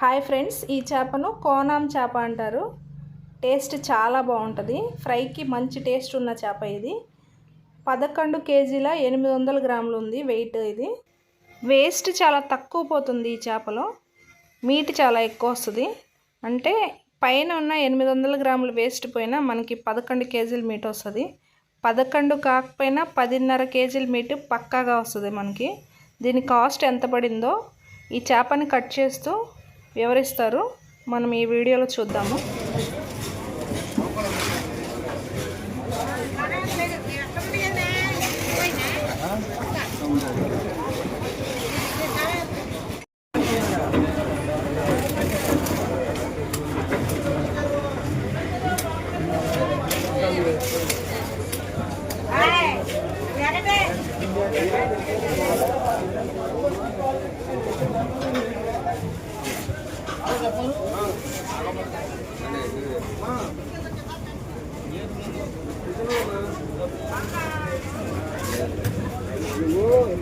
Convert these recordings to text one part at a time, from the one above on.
Hi friends ఈ చేపను కోనాం చేప అంటారు. టేస్ట్ చాలా బాగుంటుంది. ఫ్రైకి మంచి టేస్ట్ ఉన్న చేప ఇది. పదకొండు కేజీల ఎనిమిది వందల గ్రాములు ఉంది వెయిట్ ఇది. వేస్ట్ చాలా తక్కువ పోతుంది ఈ చేపలో. మీట్ చాలా ఎక్కువ వస్తుంది. అంటే పైన ఉన్న ఎనిమిది వందల గ్రాములు వేస్ట్ పోయినా మనకి పదకొండు కేజీల మీట్ వస్తుంది. పదకొండు కాకపోయినా పదిన్నర కేజీల మీట్ పక్కాగా వస్తుంది మనకి. దీని కాస్ట్ ఎంత పడిందో ఈ చేపని కట్ చేస్తూ వివరిస్తారు. మనం ఈ వీడియోలో చూద్దాము.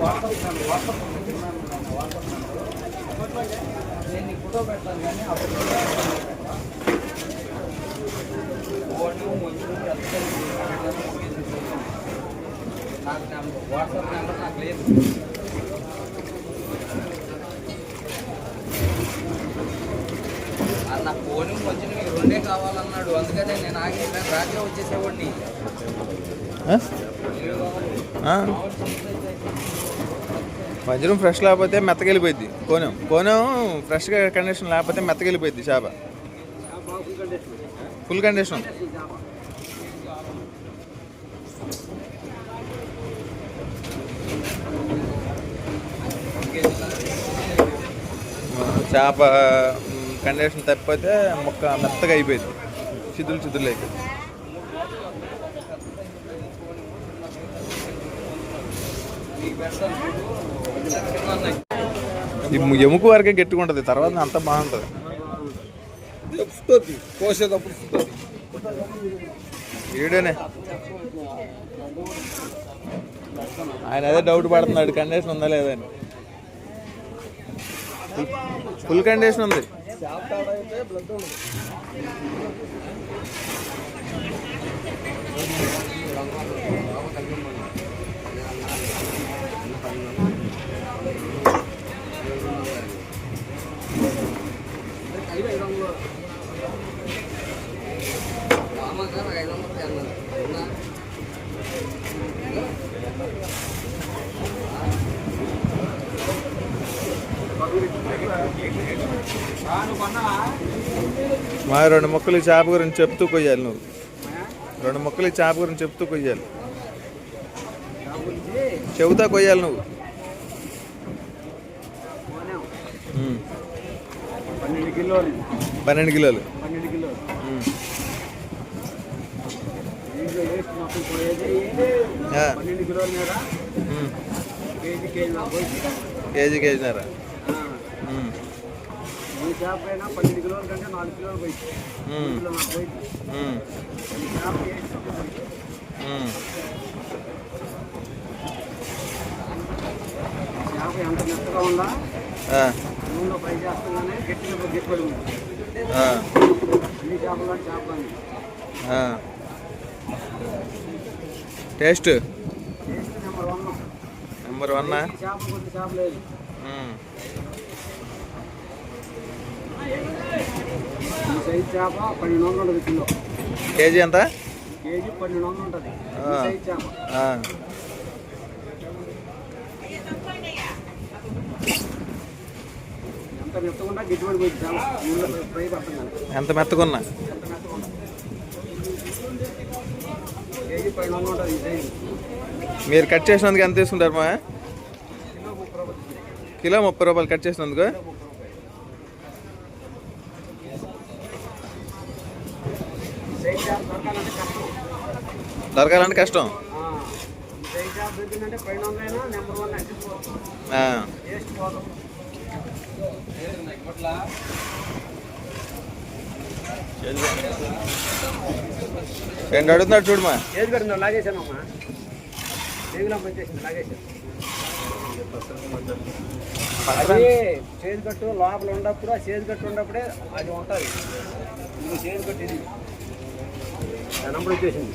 కాకులు పట్టుకున్నావుగా ఏమో మరి వాట్సాప్ నెంబర్ నాకు లేదు నా ఫోన్ కొంచెం మీకు రెండే కావాలన్నాడు అందుకనే నేను ఆగి రాత్రి వచ్చేసేవాడిని? వజ్రం ఫ్రెష్ లేకపోతే మెత్తకెళ్ళిపోయింది కోనం కోనం ఫ్రెష్గా కండిషన్ లేకపోతే మెత్తకెళ్ళిపోయింది చేప. ఫుల్ కండిషన్ చేప కండిషన్ తప్పిపోతే మొక్క మెత్తగా అయిపోయింది చిదులు చిదులు అయిపోయింది ఈ ఎముక వరకే గట్టిగా ఉంటుంది తర్వాత అంతా బాగుంటుంది. కోసేటప్పుడు వీడియోనే. ఆయన అదే డౌట్ పడుతున్నాడు కండిషన్ ఉందా లేదా అని. ఫుల్ కండిషన్ ఉంది. బ్లడ్ మా రెండు మొక్కలు చేప గురించి చెప్తూ కొయ్యాలి నువ్వు. రెండు మొక్కలు చేప గురించి చెప్తూ కొయ్యాలి. చెబుతా కొయ్యాలి నువ్వు. పన్నెండు కిలోలు. పన్నెండు కిలోలు చేప అయినా పన్నెండు కిలోల కంటే నాలుగు కిలోలు పోయి చేప ఎంత మెత్తగా ఉందా. నూనెలో ఫ్రై చేస్తుందనే గట్టిగా గట్టిపడి ఉంది. అన్ని చేపలు చేపలు. Taste? Taste number one number one చేప కొద్ది చేప లేదు. ఈ చేప పన్నెండు కిలో. కేజీ ఎంత? కేజీ పన్నెండు ఉంటుంది. చేప. ఎంత మెత్తకున్నా ఉంటుంది మీరు కట్ చేసినందుకు ఎంత తీసుకుంటారు మా? కిలో ముప్పై రూపాయలు. కట్ చేసినందుకు? దొరకాలంటే కష్టం. రెండు అడుగుతున్నాడు చూడమ్మా ఏది కట్టిందో లాగేశానమ్మా రేగులం పనిచేసింది లాగేశాను అది చేతి కట్టు లోపల ఉన్నప్పుడు ఆ చేతి కట్టు ఉన్నప్పుడే అది ఉంటుంది. నువ్వు చేతి కట్టు ఇది. వచ్చేసింది.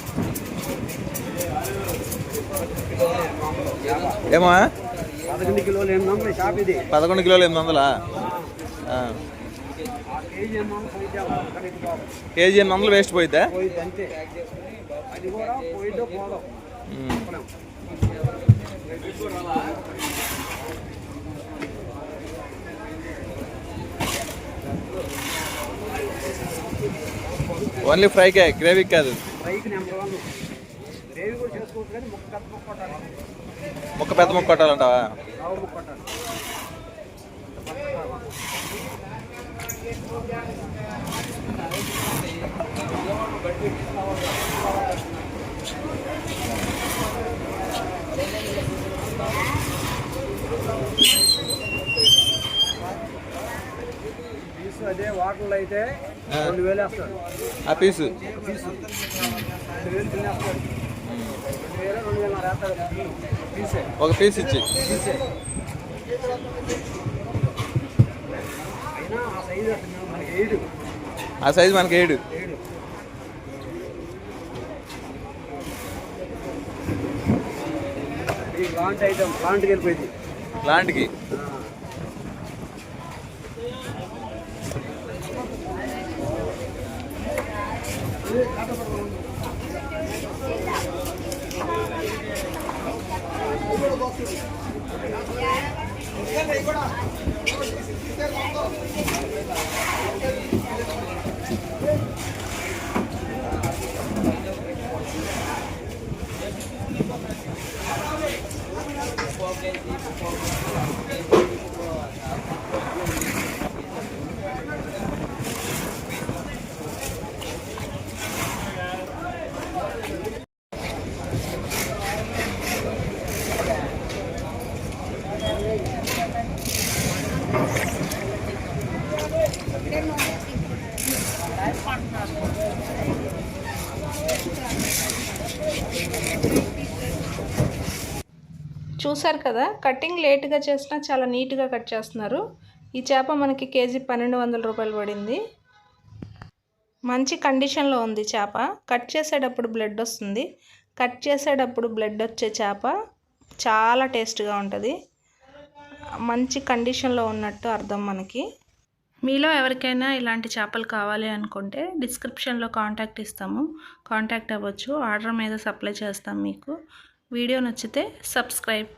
ఏమా పదకొండు కిలోలు ఎనిమిది వందలు షాప్ ఇది. పదకొండు కిలోలు ఎనిమిది వందలా? కేజీ ఎనిమిది వందలు వేస్ట్ పోయిద్దా. చెప్పలేం. ఓన్లీ ఫ్రైకే గ్రేవీ కాదు. రైతు నెంబర్ వన్ గ్రేవీ కూడా చేసుకోవచ్చు కానీ ముక్క పెద్ద ముక్క కొట్టాలంటావా? అదే వాటర్లో అయితే. రెండు వేలు వేస్తాడు ఆ పీసు? పీసు. రెండు వేలు తినేస్తాడు ఒక పీస్ ఇచ్చి. ఆ సైజు మనకి ఏడు. ఈ ప్లాంట్ ఐటమ్ ప్లాంట్కి వెళ్ళిపోయింది లాంటికి. చూసారు కదా? కటింగ్ లేట్గా చేసినా చాలా నీట్గా కట్ చేస్తున్నారు. ఈ చేప మనకి కేజీ పన్నెండు వందల రూపాయలు పడింది. మంచి కండిషన్లో ఉంది చేప. కట్ చేసేటప్పుడు బ్లడ్ వస్తుంది. కట్ చేసేటప్పుడు బ్లడ్ వచ్చే చేప చాలా టేస్ట్గా ఉంటుంది. మంచి కండిషన్లో ఉన్నట్టు అర్థం మనకి. మీలో ఎవరికైనా ఇలాంటి చేపలు కావాలి అనుకుంటే డిస్క్రిప్షన్లో కాంటాక్ట్ ఇస్తాము. కాంటాక్ట్ అవ్వచ్చు. ఆర్డర్ మీద సప్లై చేస్తాం మీకు. వీడియో నచ్చితే సబ్స్క్రైబ్.